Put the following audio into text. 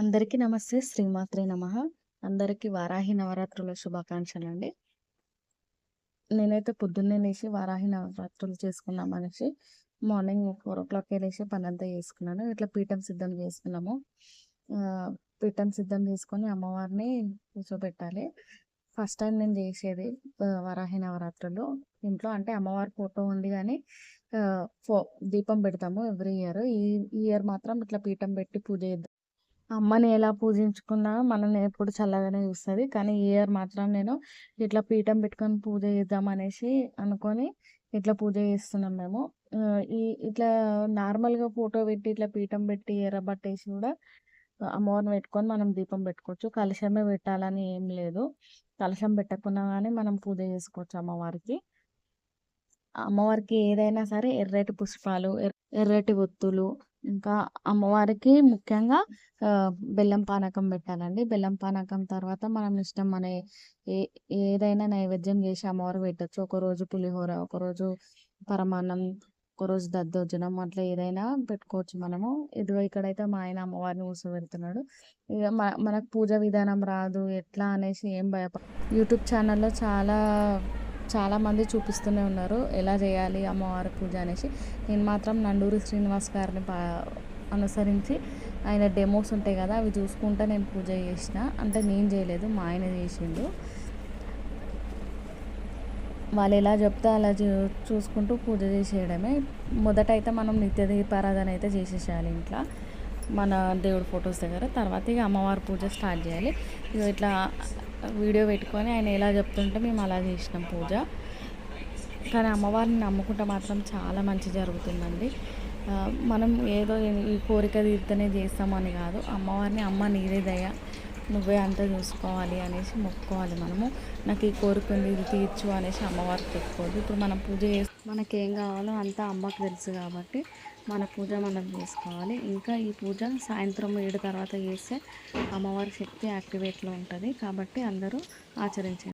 అందరికీ నమస్తే. శ్రీమాత్రే నమ. అందరికీ వారాహి నవరాత్రుల శుభాకాంక్షలు అండి నేనైతే పొద్దున్నే లేచి వారాహి నవరాత్రులు చేసుకున్నాం అనేసి మార్నింగ్ ఫోర్ ఓ క్లాక్ లేచి పనంతా చేసుకున్నాను. ఇట్లా పీఠం సిద్ధం చేసుకున్నాము. పీఠం సిద్ధం చేసుకొని అమ్మవారిని కూర్చోబెట్టాలి. ఫస్ట్ టైం నేను చేసేది వరాహి నవరాత్రులు. ఇంట్లో అంటే అమ్మవారి ఫోటో ఉంది కానీ ఫో దీపం పెడతాము ఎవ్రీ ఇయర్. ఈ ఇయర్ మాత్రం ఇట్లా పీఠం పెట్టి పూజ చేద్దాం. అమ్మని ఎలా పూజించుకున్నా మనల్ని ఎప్పుడు చల్లగానే చూస్తుంది. కానీ ఈ ఇయర్ మాత్రం నేను ఇట్లా పీఠం పెట్టుకొని పూజ చేద్దాం అనేసి అనుకొని ఇట్లా పూజ చేస్తున్నాం మేము. ఈ ఇట్లా నార్మల్గా ఫోటో పెట్టి ఇట్లా పీఠం పెట్టి ఎర్రబట్టేసి కూడా అమ్మవారిని పెట్టుకొని మనం దీపం పెట్టుకోవచ్చు. కలశమే పెట్టాలని ఏం లేదు. కలశం పెట్టకున్నా కానీ మనం పూజ చేసుకోవచ్చు అమ్మవారికి. అమ్మవారికి ఏదైనా సరే ఎర్రటి పుష్పాలు ఎర్ర- ఎర్రటి ఒత్తులు ఇంకా అమ్మవారికి ముఖ్యంగా బెల్లం పానకం పెట్టాలండి. బెల్లం పానకం తర్వాత మనం ఇష్టం మన ఏ ఏదైనా నైవేద్యం చేసి అమ్మవారు పెట్టచ్చు. ఒకరోజు పులిహోర ఒకరోజు పరమాన్నం ఒకరోజు దద్దోజనం అట్లా ఏదైనా పెట్టుకోవచ్చు మనము. ఇదిగో ఇక్కడైతే మా ఆయన అమ్మవారిని కూర్చోబెడుతున్నాడు ఇక మన మనకు పూజ విధానం రాదు ఎట్లా అనేసి ఏం భయపడ యూట్యూబ్ ఛానల్లో చాలా చాలామంది చూపిస్తూనే ఉన్నారు. ఎలా చేయాలి అమ్మవారి పూజ అనేసి. నేను మాత్రం నండూరి శ్రీనివాస్ గారిని పా అనుసరించి ఆయన డెమోస్ ఉంటాయి కదా అవి చూసుకుంటా నేను పూజ చేసిన. అంటే నేను చేయలేదు మా ఆయన చేసిండు. వాళ్ళు ఎలా చెప్తే అలా చూ చూసుకుంటూ పూజ చేసేయడమే. మొదట అయితే మనం నిత్య దీపారాధన అయితే చేసేసేయాలి ఇంట్లో. మన దేవుడి ఫొటోస్ దగ్గర. తర్వాత ఇక అమ్మవారి పూజ స్టార్ట్ చేయాలి. ఇట్లా వీడియో పెట్టుకొని ఆయన ఎలా చెప్తుంటే మేము అలా చేసినాం పూజ. కానీ అమ్మవారిని నమ్ముకుంటే మాత్రం చాలా మంచి జరుగుతుందండి. మనం ఏదో ఈ కోరిక తీర్తనే చేస్తామని కాదు. అమ్మవారిని అమ్మ నీరే దయ. నువ్వే అంతా చూసుకోవాలి అనేసి మొక్కుకోవాలి మనము. నాకు ఈ కోరిక ఉంది ఇది తీర్చు అనేసి అమ్మవారికి చెప్పుకోవద్దు. ఇప్పుడు మనం పూజ చేసి మనకేం కావాలో అంతా అమ్మకు తెలుసు కాబట్టి మన పూజ మనం చేసుకోవాలి. ఇంకా ఈ పూజ సాయంత్రం ఏడు తర్వాత చేస్తే అమ్మవారి శక్తి యాక్టివేట్లో ఉంటుంది కాబట్టి అందరూ ఆచరించండి.